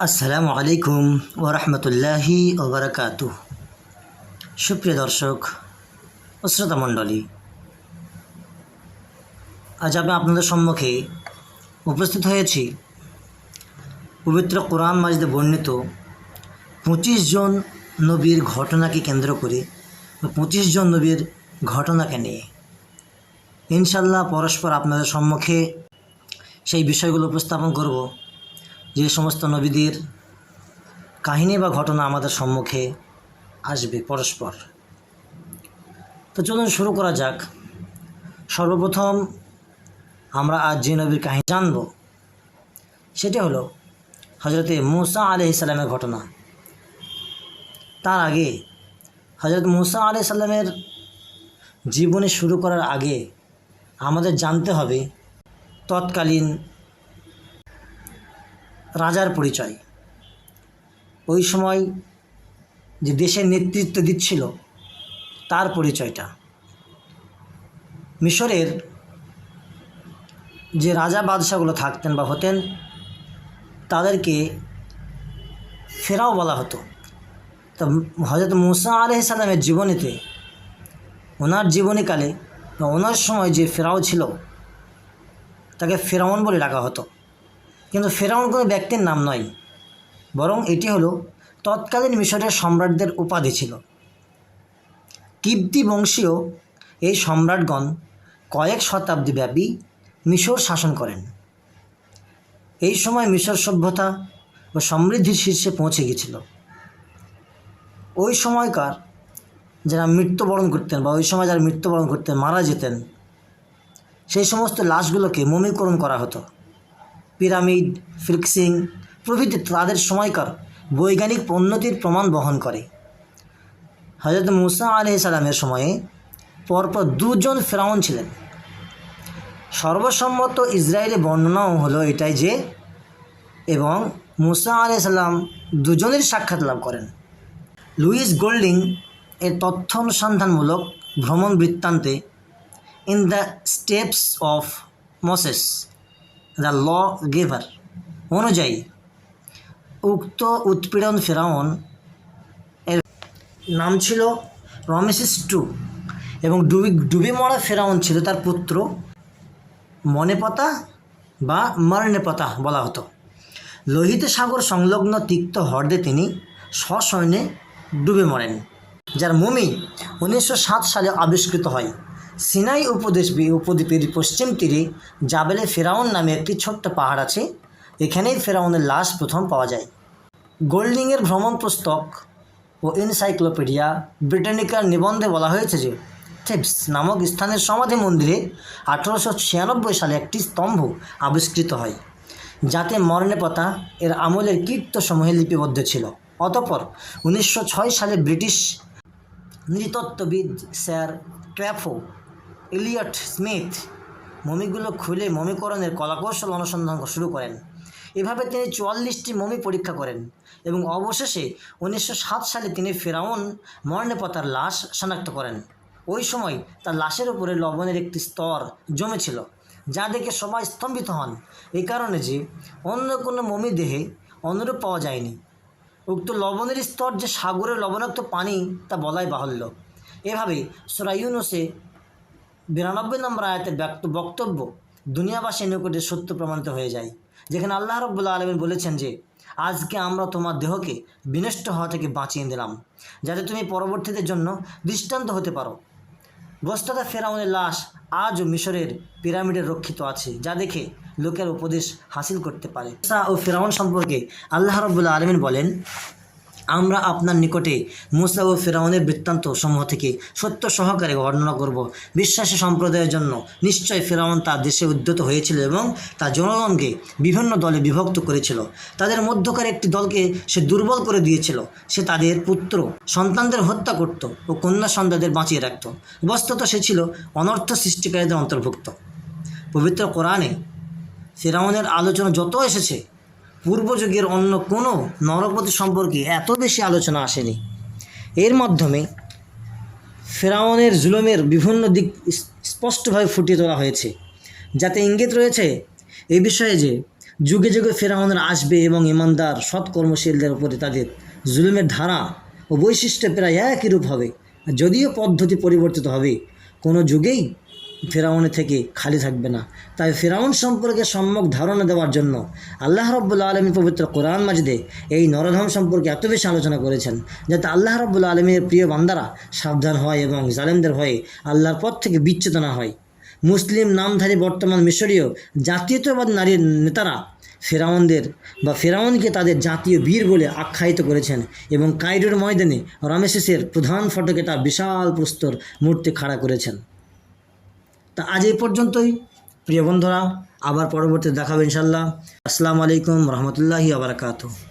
আসসালামু আলাইকুম ওরহমতুল্লাহি ওবরাকাত সুপ্রিয় দর্শক, ও শ্রোতা মণ্ডলী, আজ আমি আপনাদের সম্মুখে উপস্থিত হয়েছি পবিত্র কোরআন মাজিদে বর্ণিত পঁচিশ জন নবীর ঘটনাকে কেন্দ্র করে পঁচিশ জন নবীর ঘটনাকে নিয়ে। ইনশাল্লাহ পরস্পর আপনাদের সম্মুখে সেই বিষয়গুলো উপস্থাপন করব। যে সমস্ত নবীদের কাহিনী বা ঘটনা আমাদের সম্মুখে আসবে পরস্পর। তো চলুন শুরু করা যাক। সর্বপ্রথম আমরা আজ যে নবীর কাহিনী জানব, সেটি হলো হজরতে মুসা আলি ইসলামের ঘটনা। তার আগে হজরত মুসা আলি সাল্লামের জীবনে শুরু করার আগে আমাদের জানতে হবে তৎকালীন রাজার পরিচয়। ওই সময় যে দেশের নেতৃত্ব দিচ্ছিল, তার পরিচয়টা। মিশরের যে রাজা বাদশাগুলো থাকতেন বা হতেন, তাদেরকে ফেরাও বলা হতো। তো হজরত মুসা আলহ সালামের জীবনীতে, ওনার জীবনীকালে বা ওনার সময় যে ফেরাও ছিল, তাকে ফেরাউন বলে ডাকা হতো। কিন্তু ফেরাউন কোনো ব্যক্তির নাম নয়, বরং এটি হলো তৎকালীন মিশরের সম্রাটদের উপাধি ছিল। কিপ্তি বংশীয় এই সম্রাটগণ কয়েক শতাব্দী ব্যাপী মিশর শাসন করেন। এই সময় মিশর সভ্যতা ও সমৃদ্ধির শীর্ষে পৌঁছে গেছিল ওই সময়কার যারা মৃত্যুবরণ করতেন বা ওই সময় যারা মৃত্যুবরণ করতেন মারা যেতেন, সেই সমস্ত লাশগুলোকে মমিকরণ করা হতো। পিরামিড ফিক্সিং প্রভৃতি তাদের সময়কার বৈজ্ঞানিক উন্নতির প্রমাণ বহন করে। হজরত মুসা আলি সালামের সময়ে পরপর দুজন ফেরাউন ছিলেন। সর্বসম্মত ইসরায়েলের বর্ণনাও হলো এটাই যে, এবং মুসা আলি সাল্লাম দুজনের সাক্ষাৎ লাভ করেন। লুইস গোল্ডিং এর তথ্য অনুসন্ধানমূলক ভ্রমণ বৃত্তান্তে, in the steps of Moses the lawgiver অনুযায়ী, উক্ত উৎপীড়ন ফেরাউন এর নাম ছিল রমেসিস টু এবং ডুবি ডুবে মরা ফেরাউন ছিল তার পুত্র মনেপতা বা মরণেপতা বলা হতো। লোহিত সাগর সংলগ্ন তিক্ত হ্রদে তিনি সসৈন্যে ডুবে মরেন, যার মমি উনিশশো সালে আবিষ্কৃত হয়। সিনাই উপদেশ উপদ্বীপের পশ্চিম তীরে জাবেলে ফেরাউন নামে একটি ছোট্ট পাহাড় আছে। এখানেই ফেরাউনের লাশ প্রথম পাওয়া যায়। গোল্ডিংয়ের ভ্রমণ পুস্তক ও এনসাইক্লোপিডিয়া ব্রিটানিকার নিবন্ধে বলা হয়েছে যে থেপস নামক স্থানের সমাধি মন্দিরে আঠারোশো ছিয়ানব্বই সালে একটি স্তম্ভ আবিষ্কৃত হয়, যাতে মরণেপতা এর আমলের কীর্তসমূহে লিপিবদ্ধ ছিল। অতপর উনিশশো ছয় সালে ব্রিটিশ নৃতত্ত্ববিদ স্যার ক্র্যাফো এলিয়ট স্মিথ মমিগুলো খুলে মমিকরণের কলাকৌশল অনুসন্ধান শুরু করেন। এভাবে তিনি চুয়াল্লিশটি মমি পরীক্ষা করেন এবং অবশেষে উনিশশো সাত সালে তিনি ফেরাউন মর্ণেপতার লাশ শনাক্ত করেন। ওই সময় তার লাশের উপরে লবণের একটি স্তর জমেছিল, যা দেখে সবাই স্তম্ভিত হন। এই কারণে যে অন্য কোনো মমি দেহে অনুরূপ পাওয়া যায়নি। উক্ত লবণের স্তর যে সাগরের লবণাক্ত পানি তা বলাই বাহুল্য। এভাবে সোরাইউনুসে বিরানব্বই নম্বর আয়াতের বক্তব্য দুনিয়াবাসীর নিকটে সত্য প্রমাণিত হয়ে যায়। যেখানে আল্লাহ রব্বুল্লা আলমিন বলেছেন যে, আজকে আমরা তোমার দেহকে বিনষ্ট হওয়া থেকে বাঁচিয়ে দিলাম যাতে তুমি পরবর্তীদের জন্য দৃষ্টান্ত হতে পারো। বস্তাদা ফেরাউনের লাশ আজও মিশরের পিরামিডের রক্ষিত আছে, যা দেখে লোকের উপদেশ হাসিল করতে পারে। ও ফেরাউন সম্পর্কে আল্লাহ রব্বুল্লা আলমিন বলেন আমরা আপনার নিকটে মুসা ও ফেরাউনের বৃত্তান্ত সমূহ থেকে সত্য সহকারে বর্ণনা করব। বিশ্বাসী সম্প্রদায়ের জন্য নিশ্চয় ফেরাউন তার দেশে উদ্যত হয়েছিল এবং তার জনগণকে বিভিন্ন দলে বিভক্ত করেছিল। তাদের মধ্যকার একটি দলকে সে দুর্বল করে দিয়েছিল। সে তাদের পুত্র, সন্তানদের হত্যা করত ও কন্যা সন্তানদের বাঁচিয়ে রাখত। বস্তুত সে ছিল অনর্থ সৃষ্টিকারীদের অন্তর্ভুক্ত। পবিত্র কোরআনে ফেরাউনের আলোচনা যত এসেছে পূর্বযুগের অন্য কোনো নরপতি সম্পর্কে এত বেশি আলোচনা আসেনি। এর মাধ্যমে ফেরাউনের জুলুমের বিভিন্ন দিক স্পষ্টভাবে ফুটিয়ে তোলা হয়েছে। যাতে ইঙ্গিত রয়েছে এ বিষয়ে যে যুগে যুগে ফেরাউনের আসবে এবং ইমানদার সৎ কর্মশীলদের উপরে তাদের জুলুমের ধারা ও বৈশিষ্ট্য প্রায় একই রূপ হবে। যদিও পদ্ধতি পরিবর্তিত হবে। কোনো যুগেই ফেরাউনের থেকে খালি থাকবে না। তাই ফেরাউন সম্পর্কে সম্যক ধারণা দেওয়ার জন্য আল্লাহ রব্বুল্লা আলমী পবিত্র কোরআন মাজিদে এই নরধম সম্পর্কে এত বেশি আলোচনা করেছেন, যাতে আল্লাহ রব্বুল্লা আলমীর প্রিয় বান্দারা সাবধান হয় এবং জালেমদের হয়ে আল্লাহর পথ থেকে বিচ্যুত না হয়। মুসলিম নামধারী বর্তমান মিশরীয় জাতীয়তাবাদ নারীর নেতারা ফেরাউনদের বা ফেরাউনকে তাদের জাতীয় বীর বলে আখ্যায়িত করেছেন এবং কাইরোর ময়দানে রামেসিসের প্রধান ফটকে তার বিশাল প্রস্তর মূর্তি খাড়া করেছেন। তা আজ এই পর্যন্তই। প্রিয় বন্ধুরা আবার পরবর্তী দেখাবে ইনশাল্লাহ আসসালামু আলাইকুম রহমতুল্লাহি আবরাকাতু